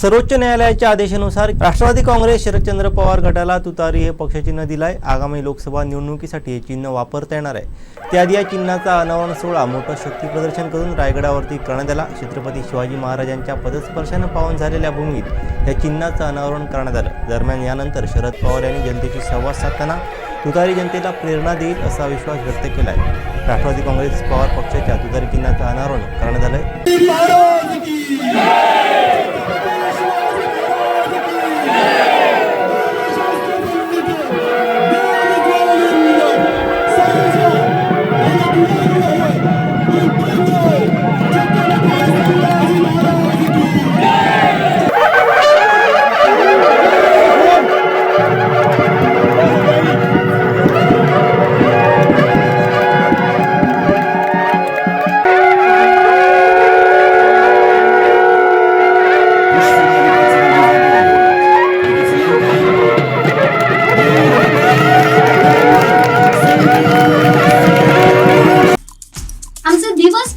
सर्वोच्च न्यायालयाच्या आदेशानुसार राष्ट्रवादी काँग्रेस शरदचंद्र पवार गटाला तुतारी हे पक्षचिन्ह दिलाय. आगामी लोकसभा निवडणुकीसाठी हे चिन्ह वापरता येणार आहे. त्याआधी या चिन्हाचा अनावरण सोहळा मोठं शक्ती प्रदर्शन करून रायगडावरती करण्यात आला. छत्रपती शिवाजी महाराजांच्या पदस्पर्शानं पावन झालेल्या भूमीत या चिन्हाचं अनावरण करण्यात आलं. दरम्यान यानंतर शरद पवार यांनी जनतेशी संवाद साधताना तुतारी जनतेला प्रेरणा देईल असा विश्वास व्यक्त केला आहे राष्ट्रवादी काँग्रेस पवार पक्षाच्या तुतारी चिन्हाचं अनावरण करण्यात आहे